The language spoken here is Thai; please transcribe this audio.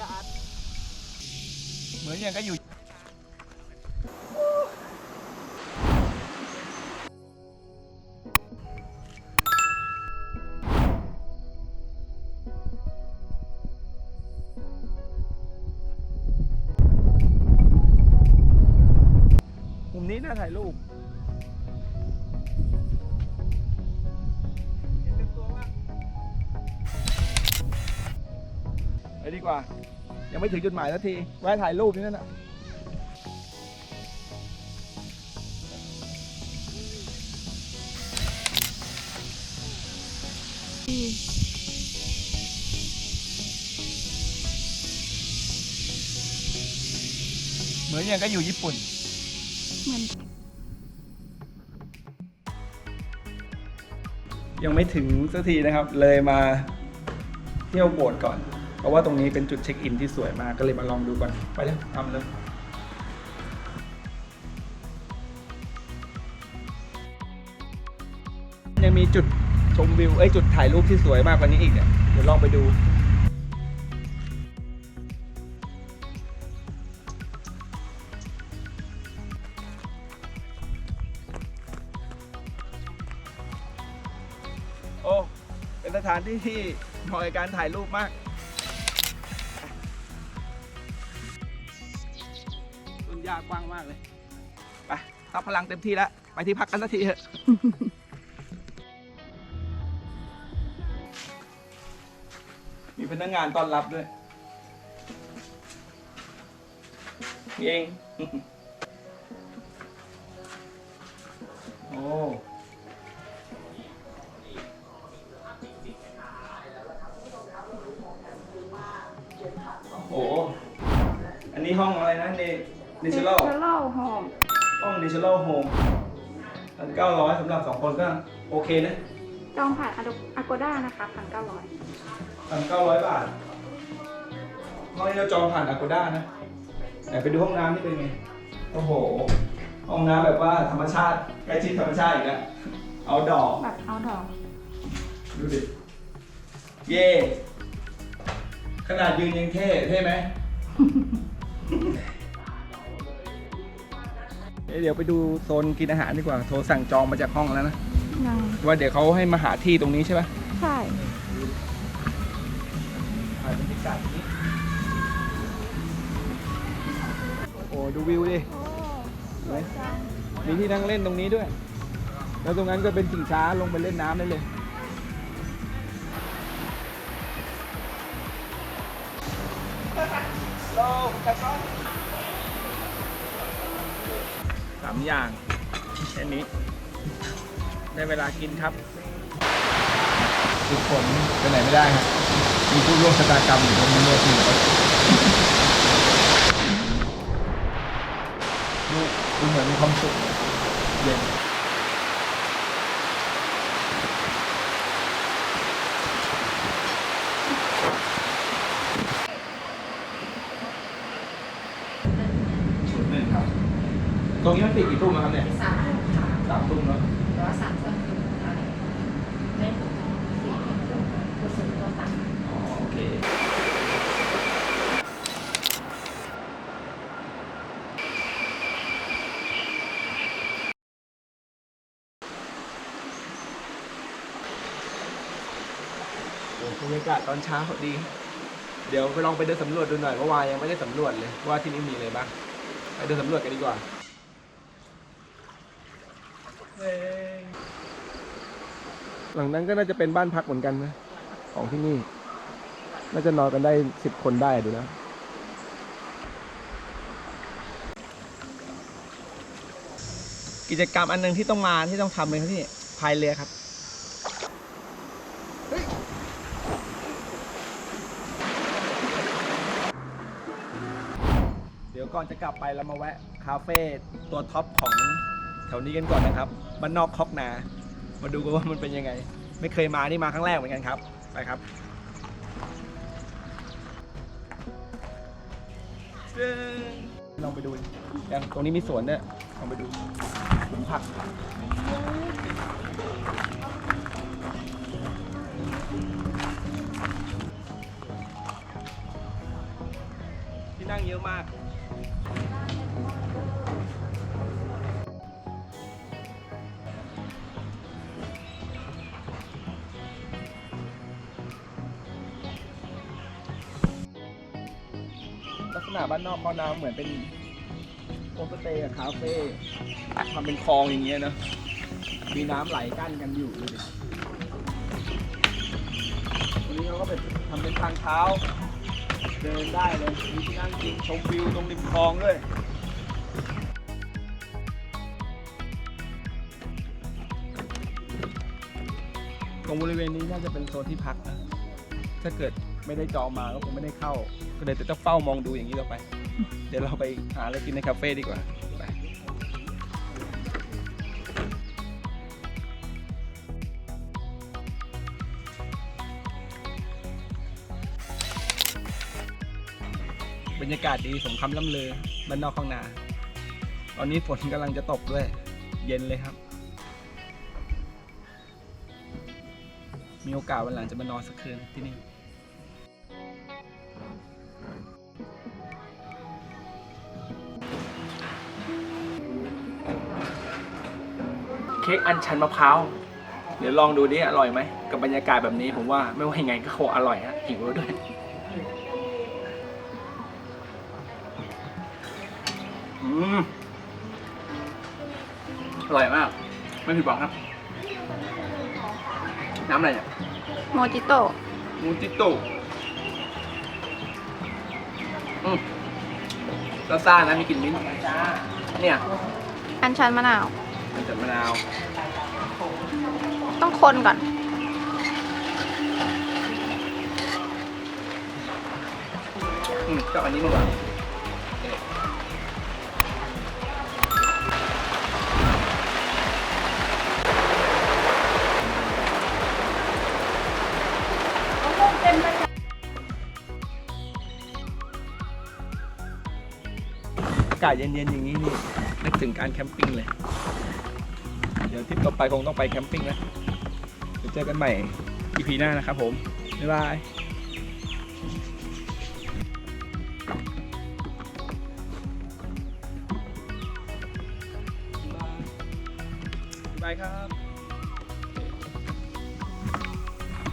กาศเหมือนอย่างก็อยู่มุมนี้น่าถ่ายรูป ดีกว่า ยังไม่ถึงจุดหมายสักทีแวะถ่ายรูปนี่นั่นน่ะเหมือนอย่างก็อยู่ญี่ปุ่น เหมือนยังไม่ถึงสักทีนะครับ เลยมาเที่ยวโบสถ์ก่อน เพราะว่าตรงนี้เป็นจุดเช็คอินที่สวยมากก็เลยมาลองดูก่อนไปเลยทำเลยยังมีจุดชมวิวเอ้จุดถ่ายรูปที่สวยมากกว่านี้อีกเนี่ยเดี๋ยวลองไปดูโอ้เป็นสถานที่ที่เหมาะกับการถ่ายรูปมาก ญ้ากว้างมากเลยไปรับพลังเต็มที่แล้วไปที่พักกันสักทีเถอะมีพนักงานต้อนรับด้วยเองโอ้โอ้โหอันนี้ห้องอะไรนะเน ดิจิทัลเทเล่หอมห้องดิจิทัลโฮมพันเก้าร้อยสำหรับสองคนก็โอเคนะจองผ่านอ g o ด้านะคะพันเก้าร้อยพันเก้าร้อยบาทห้องนี้เราจองผ่านอากูด้านะไหนไปดูห้องน้ำนี่เป็นไง โอ้โห ห้องน้ำแบบว่าธรรมชาติใกล้ชิดธรรมชาติอีกแล้วเอาดอก แบบเอาดอก ดูดิ เย่ขนาดยืนยังเท่ เท่ไหม เอ้ยเดี๋ยวไปดูโซนกินอาหารดีกว่า โทรสั่งจองมาจากห้องแล้วนะยังว่าเดี๋ยวเขาให้มาหาที่ตรงนี้ใช่ปะใช่ถ่ายบรรยากาศนี้โอ้ดูวิวดิโอ้เห็นไหมมีที่นั่งเล่นตรงนี้ด้วย แล้วตรงนั้นก็เป็นสิงช้าลงไปเล่นน้ำได้เลยสามอย่างแค่นี้ได้เวลากินครับ ทุกคนไปไหนไม่ได้ครับมีผู้ร่วมชะตากรรมอยู่ตรงนี้เลยทีครับดูดูเหมือนมีความสุขเย็นศูนย์หนึ่งครับ ตรงนี้มันปิดกี่ทุ่มนะครับเนี่ย สามทุ่มค่ะ สามทุ่มเนาะ หรือว่าสามทุ่มคืออะไรไม่ถึงสี่ทุ่มคือสูงตัวต่ำ อ๋อโอเค โอ้ บรรยากาศตอนเช้าดี เดี๋ยวไปลองไปเดินสำรวจดูหน่อยเพราะวายังไม่ได้สำรวจเลยว่าที่นี่มีอะไรบ้างไปเดินสำรวจกันดีกว่าหลังนั้นก็น่าจะเป็นบ้านพักเหมือนกันนะของที่นี่ น่าจะนอนกันได้สิบคนได้ดูนะกิจกรรมอันหนึงที่ต้องมาที่ต้องทำเลยครับที่พายเรือครับ ยวก่อนจะกลับไปเรามาแวะคาเฟ่ตัวท็อปของแถวนี้กันก่อนนะครับบ้านนอกคอกนา มาดูกันว่ามันเป็นยังไง ไม่เคยมานี่มาครั้งแรกเหมือนกันครับไปครับลองไปดูอย่างตรงนี้มีสวนเนี่ยลองไปดูสวนผักที่นั่งเยอะมาก ษณะบ้านนอกเขาน้ำเหมือนเป็นโฮมสเตย์คาเฟ่ทำเป็นคลองอย่างเงี้ยเนอะมีน้ำไหลกั้นกันอยู่เลยดิตรงนี้เขาก็เป็นทำเป็นทางเท้า เดินได้เลยมีที่นั่งกินชมวิวตรงริมคลองด้วยตรงบริเวณนี้น่าจะเป็นโซนที่พักนะถ้าเกิด ไม่ได้จองมาก็คงไม่ได้เข้า ก็เลยจะเฝ้ามองดูอย่างนี้ต่อไป เดี๋ยวเราไปหาอะไรกินในคาเฟ่ดีกว่าไปบรรยากาศดีสมคำล่ำเลือบ้านนอกข้างนา ตอนนี้ฝนกำลังจะตกด้วย เย็นเลยครับ มีโอกาสวันหลังจะมานอนสักคืนที่นี่ ค้กอัญชันมะพร้าว เดี๋ยวลองดูดิอร่อยไหม กับบรรยากาศแบบนี้ผมว่าไม่ว่ายังไงก็คงอร่อยฮะหิวแล้วด้วย อืม อร่อยมาก ไม่ผิดหวังครับ น้ำอะไรเนี่ยโมจิโต้มูจิโต้อืมซ่าๆนะมีกลิ่นมิ้นท์เนี่ย อัญชันมะนาว มันจะมะนาวต้องคนก่อน อืมก็อันนี้มากกว่าเอ๊ะอากาศเย็นๆอย่างนี้นี่นึกถึงการแคมปิ้งเลยเดี๋ยวทริปต่อไปคงต้องไปแคมปิ้งแล้วเดี๋ยวเจอกันใหม่ EP หน้านะครับผม บ๊ายบายบ๊ายบายครับ